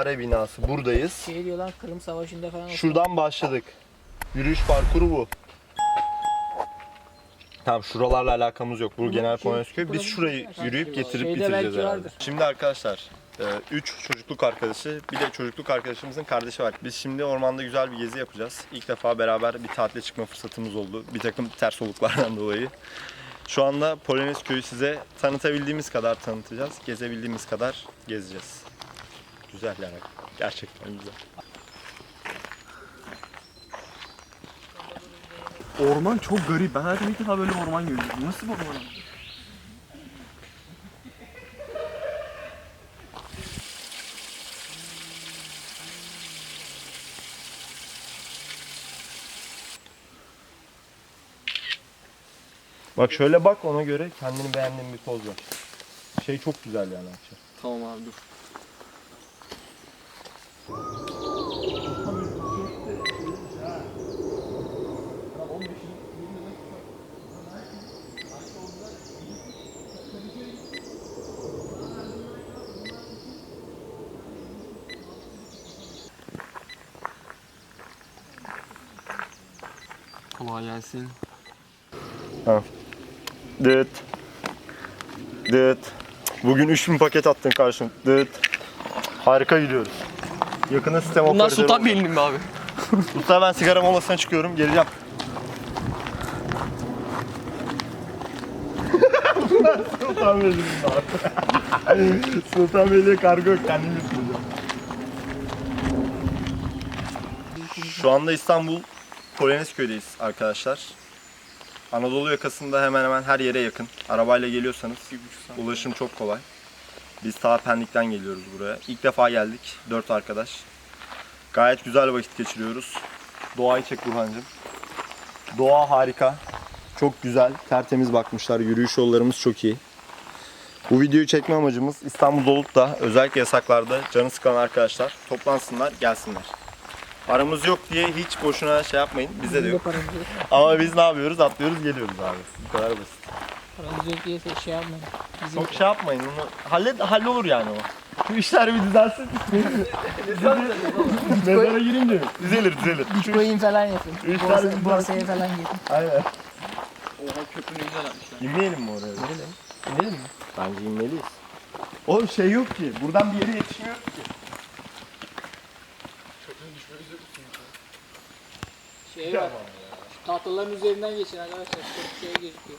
idare binası. Buradayız. Şey diyorlar Kırım Savaşı'nda falan. Şuradan başladık. Yürüyüş parkuru bu. Tamam şuralarla alakamız yok. Bu genel şey- Polonezköy. Biz şurayı yürüyüp getirip şeyde bitireceğiz belki herhalde. vardır. Şimdi arkadaşlar 3 çocukluk arkadaşı bir de çocukluk arkadaşımızın kardeşi var. Biz şimdi ormanda güzel bir gezi yapacağız. İlk defa beraber bir tatile çıkma fırsatımız oldu. Bir takım ters oluklardan dolayı. Şu anda Polonezköy'ü size tanıtabildiğimiz kadar tanıtacağız. Gezebildiğimiz kadar gezeceğiz. Güzel yani. Gerçekten güzel. Orman çok garip. Ben hayatımda ilk defa böyle bir orman gördüm. Nasıl bir orman? Bak şöyle bak ona göre kendini beğendiğin bir poz ver. Şey çok güzel yani akşam. Tamam abi dur. Kolay gelsin. Dıt. Dıt. Bugün 3000 paket attın karşım. Dıt. Harika gidiyoruz. Yakında sistem Bunlar operatörü Sultan olacak. Mi abi? Usta ben sigara molasına çıkıyorum. Geleceğim. Bunlar Sultan Beyli'nin abi. Sultan Beyli'ye kargo yok. Kendim götüreceğim. Şu anda İstanbul Polonezköy'deyiz arkadaşlar. Anadolu yakasında hemen hemen her yere yakın. Arabayla geliyorsanız ulaşım çok kolay. Biz ta Pendik'ten geliyoruz buraya. İlk defa geldik. Dört arkadaş. Gayet güzel vakit geçiriyoruz. Doğayı çek Burhan'cığım. Doğa harika. Çok güzel, tertemiz bakmışlar. Yürüyüş yollarımız çok iyi. Bu videoyu çekme amacımız İstanbul'da olup da özellikle yasaklarda canı sıkan arkadaşlar toplansınlar, gelsinler. Paramız yok diye hiç boşuna şey yapmayın. Bizde de yok. Ama biz ne yapıyoruz? Atlıyoruz, geliyoruz abi. Bu kadar basit. Paramız yok diye şey yapmayın. Bizim Çok şey yapmayın. Onu hallet hallolur yani o. Şu işler bir düzelsin. Mezara girince? Düzelir, düzelir. Bitcoin falan yapın. Üç Borsa, borsaya falan gidin. Aynen. Oha köprünü güzel yapmışlar. İnmeyelim mi oraya? İnelim mi? Bence inmeliyiz. Oğlum şey yok ki. Buradan bir yere yetişmiyoruz ki. Şey var. Şu tahtaların üzerinden geçin arkadaşlar. Çok şey gözüküyor.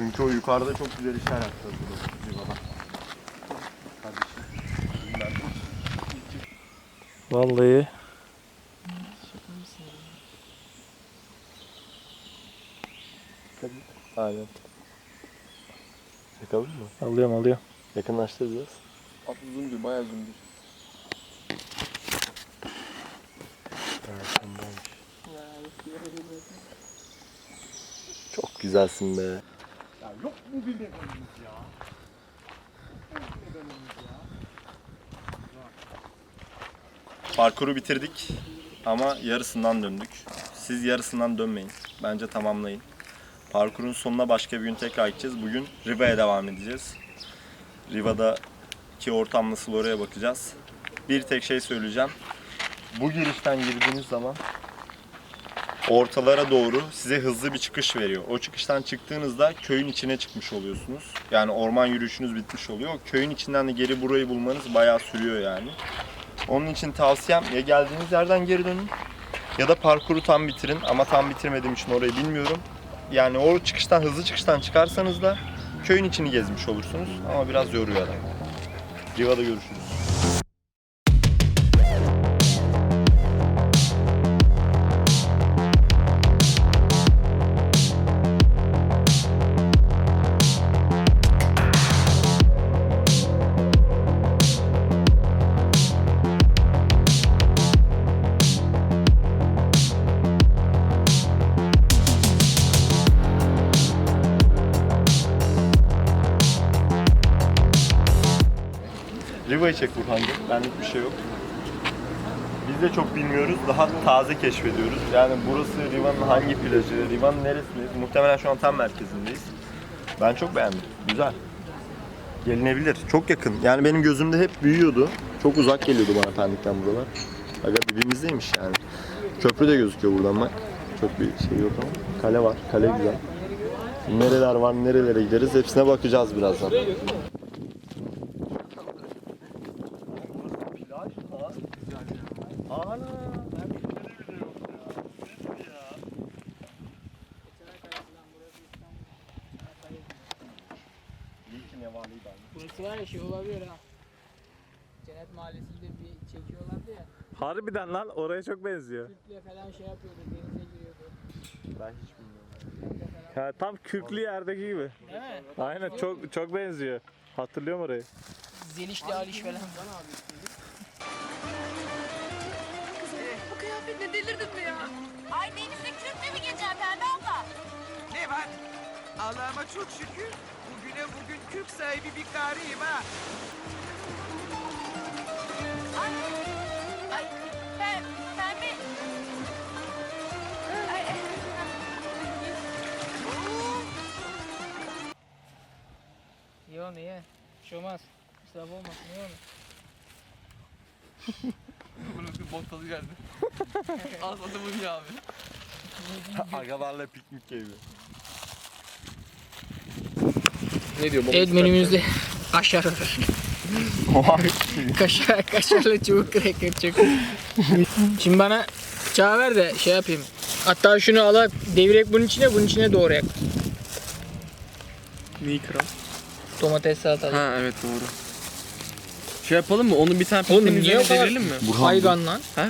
Çünkü o yukarıda çok güzel işler yaptı. Riva'da. Vallahi Aynen. Yakalım mı? alıyorum alıyorum. Yakınlaştır biraz. At zümbür, bayağı zümbür. Çok güzelsin be. Yok mu bir nedenimiz ya? Parkuru bitirdik ama yarısından döndük. Siz yarısından dönmeyin. Bence tamamlayın. Parkurun sonuna başka bir gün tekrar gideceğiz. Bugün Riva'ya devam edeceğiz. Riva'daki ortam nasıl oraya bakacağız. Bir tek şey söyleyeceğim. Bu girişten girdiğiniz zaman ortalara doğru size hızlı bir çıkış veriyor. O çıkıştan çıktığınızda köyün içine çıkmış oluyorsunuz. Yani orman yürüyüşünüz bitmiş oluyor. Köyün içinden de geri burayı bulmanız bayağı sürüyor yani. Onun için tavsiyem ya geldiğiniz yerden geri dönün ya da parkuru tam bitirin ama tam bitirmediğim için orayı bilmiyorum. Yani o çıkıştan hızlı çıkıştan çıkarsanız da köyün içini gezmiş olursunuz ama biraz yoruyor adam. Riva'da görüşürüz. Riva'yı çek Burhan'cığım. Benlik bir şey yok. Biz de çok bilmiyoruz. Daha taze keşfediyoruz. Yani burası Riva'nın hangi plajı, Riva'nın neresindeyiz? Muhtemelen şu an tam merkezindeyiz. Ben çok beğendim. Güzel. Gelinebilir. Çok yakın. Yani benim gözümde hep büyüyordu. Çok uzak geliyordu bana Pendik'ten buralar. Aga dibimizdeymiş yani. Köprü de gözüküyor buradan bak. Çok bir şey yok ama. Kale var. Kale güzel. Nereler var, nerelere gideriz hepsine bakacağız birazdan. Burası var ya şey olabilir ha. Cennet Mahallesi'nde bir çekiyorlardı ya. Harbiden lan oraya çok benziyor. Kürkle falan şey yapıyordu, denize giriyordu. Ben hiç bilmiyorum. Ya, tam Kürklü yerdeki gibi. Değil mi? Aynen çok çok benziyor. Hatırlıyorum orayı. Zeliş'le Aliş falan. Bu kıyafetle delirdim mi ya? Ay denizde kürkle mi geçer Pembe abla? Ne var? Allah'ıma çok şükür. Bugüne bugün kürk sahibi bir karıyım ha. Ay, ay pem, pembe. Ay, ay. İyi onu ye. Bir şey olmaz. İsraf olmasın iyi onu. Bunun bir bok tadı geldi. Ağzına bunu ya abi. Agalarla piknik keyfi. Ne diyor Evet menümüzde kaşar var. Kaşar, kaşarlı çubuk cracker çok. Şimdi bana çağ ver de şey yapayım. Hatta şunu alak devirek bunun içine bunun içine doğrayak. Neyi kral? Domates salatalık. Ha evet doğru. Şey yapalım mı? Onun bir tane Oğlum peteğin niye o üzerine kadar devirelim mi? kaygan lan? Ha?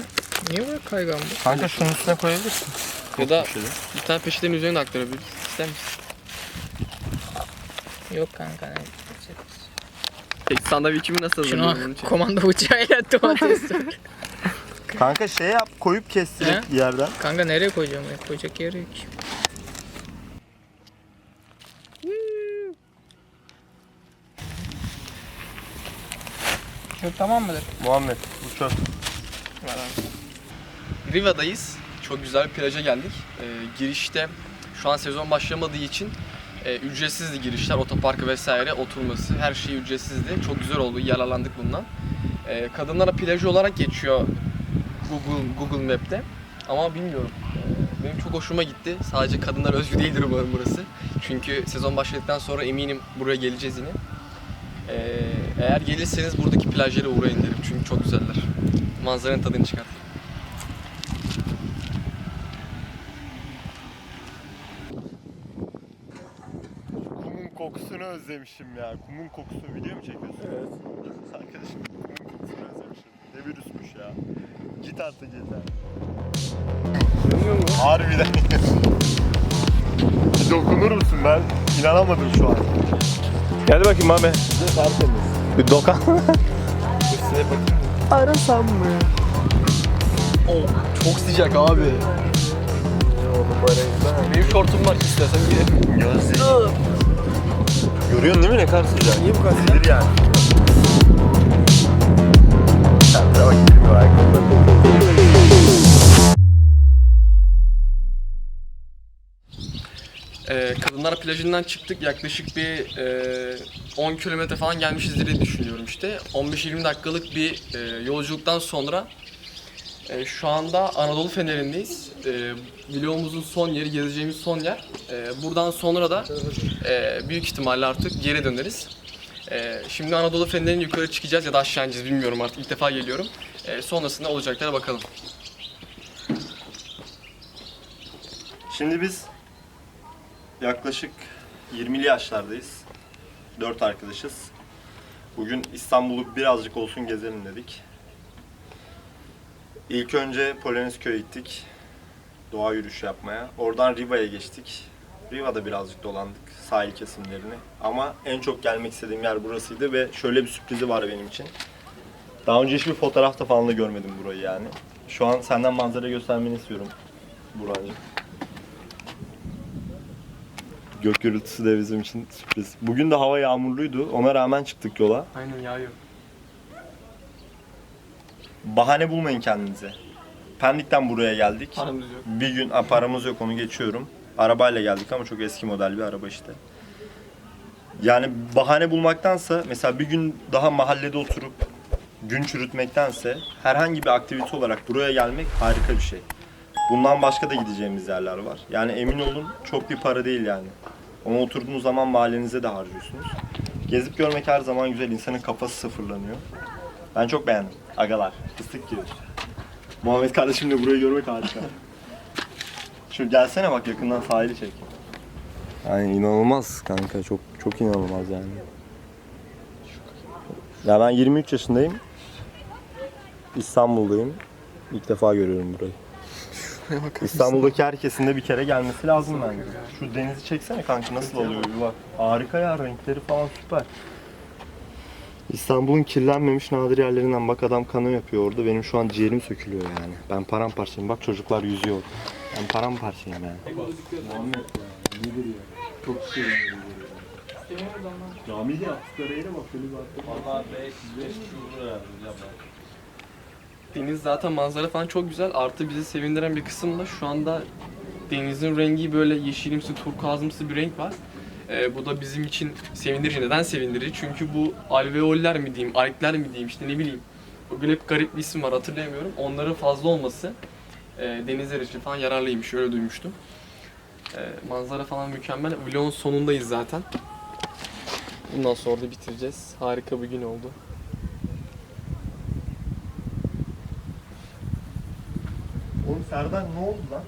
Niye böyle kaygan bu? Kanka şunun üstüne koyabilirsin. Ya da bir tane peçetenin üzerine de aktarabiliriz. İster misin? Yok kanka. ne- Peki sandviçimi nasıl hazırlıyorum bunun Şunu için? komando bıçağıyla domates. Kanka şey yap, koyup kes direkt yerden. Kanka nereye koyacağım? ya? Koyacak yer yok. Çok tamam mıdır? Muhammed, bu çöp. Riva'dayız. Çok güzel bir plaja geldik. Ee, girişte şu an sezon başlamadığı için e, ücretsizdi girişler, otoparkı vesaire, oturması, her şey ücretsizdi. Çok güzel oldu, yararlandık bundan. Ee, kadınlara plajı olarak geçiyor Google Google Map'te. Ama bilmiyorum. Ee, benim çok hoşuma gitti. Sadece kadınlar özgü değildir umarım burası. Çünkü sezon başladıktan sonra eminim buraya geleceğiz yine. Ee, eğer gelirseniz buradaki plajlara uğrayın derim. Çünkü çok güzeller. Manzaranın tadını çıkart. Kumun kokusunu özlemişim ya. Kumun kokusu video mu çekiyorsun? Evet. Arkadaşım kumun kokusunu özlemişim. Ne virüsmüş ya. Git artık yeter. Harbiden. Bir Dokunur musun ben? İnanamadım şu an. Gel bakayım abi. Size tertemiz. Bir dokan. Size bakayım. Arasam mı? Çok sıcak abi. Benim şortum var istersen gidelim. Gözlerim. Görüyorsun değil mi ne kadar sıcak? Niye bu kadar sıcak? yani. Ee, Kadınlar plajından çıktık yaklaşık bir e, 10 kilometre falan gelmişizdir diye düşünüyorum işte. 15-20 dakikalık bir e, yolculuktan sonra e, şu anda Anadolu Feneri'ndeyiz. E, vlogumuzun son yeri, gezeceğimiz son yer. E, buradan sonra da e, büyük ihtimalle artık geri döneriz. Ee, şimdi Anadolu Feneri'nin yukarı çıkacağız ya da aşağı ineceğiz bilmiyorum artık ilk defa geliyorum. Ee, sonrasında olacaklara bakalım. Şimdi biz yaklaşık 20'li yaşlardayız. 4 arkadaşız. Bugün İstanbul'u birazcık olsun gezelim dedik. İlk önce Polonezköy'e gittik. Doğa yürüyüşü yapmaya. Oradan Riva'ya geçtik. Riva'da birazcık dolandık sahil kesimlerini. Ama en çok gelmek istediğim yer burasıydı ve şöyle bir sürprizi var benim için. Daha önce hiçbir fotoğrafta falan da görmedim burayı yani. Şu an senden manzara göstermeni istiyorum Burhan'cığım. Gök gürültüsü de bizim için sürpriz. Bugün de hava yağmurluydu. Ona rağmen çıktık yola. Aynen yağıyor. Bahane bulmayın kendinize. Pendik'ten buraya geldik. Paramız yok. Bir gün a, paramız yok onu geçiyorum. Arabayla geldik ama çok eski model bir araba işte. Yani bahane bulmaktansa mesela bir gün daha mahallede oturup gün çürütmektense herhangi bir aktivite olarak buraya gelmek harika bir şey. Bundan başka da gideceğimiz yerler var. Yani emin olun çok bir para değil yani. Ona oturduğunuz zaman mahallenize de harcıyorsunuz. Gezip görmek her zaman güzel. İnsanın kafası sıfırlanıyor. Ben çok beğendim. Agalar. Fıstık gibi. Muhammed kardeşimle burayı görmek harika. Şu gelsene bak yakından sahili çek. Yani inanılmaz kanka çok çok inanılmaz yani. Ya ben 23 yaşındayım. İstanbul'dayım. İlk defa görüyorum burayı. İstanbul'daki herkesin de bir kere gelmesi lazım bence. Şu denizi çeksene kanka nasıl oluyor bir bak. Harika ya renkleri falan süper. İstanbul'un kirlenmemiş nadir yerlerinden bak adam kano yapıyor orada. Benim şu an ciğerim sökülüyor yani. Ben paramparçayım. Bak çocuklar yüzüyor. Ben paramparçayım yani. Muhammed ya nedir ya? Çok şey Camide yaptıkları yere bak Valla 5 5 herhalde Deniz zaten manzara falan çok güzel. Artı bizi sevindiren bir kısım da şu anda denizin rengi böyle yeşilimsi, turkuazımsı bir renk var. Ee, bu da bizim için sevindirici. Neden sevindirici? Çünkü bu alveoller mi diyeyim, alkler mi diyeyim işte ne bileyim. Bugün hep garip bir isim var hatırlayamıyorum. Onların fazla olması e, denizler için falan yararlıymış. Öyle duymuştum. E, manzara falan mükemmel. Vlogun sonundayız zaten. Bundan sonra da bitireceğiz. Harika bir gün oldu. Oğlum Serdar ne oldu lan?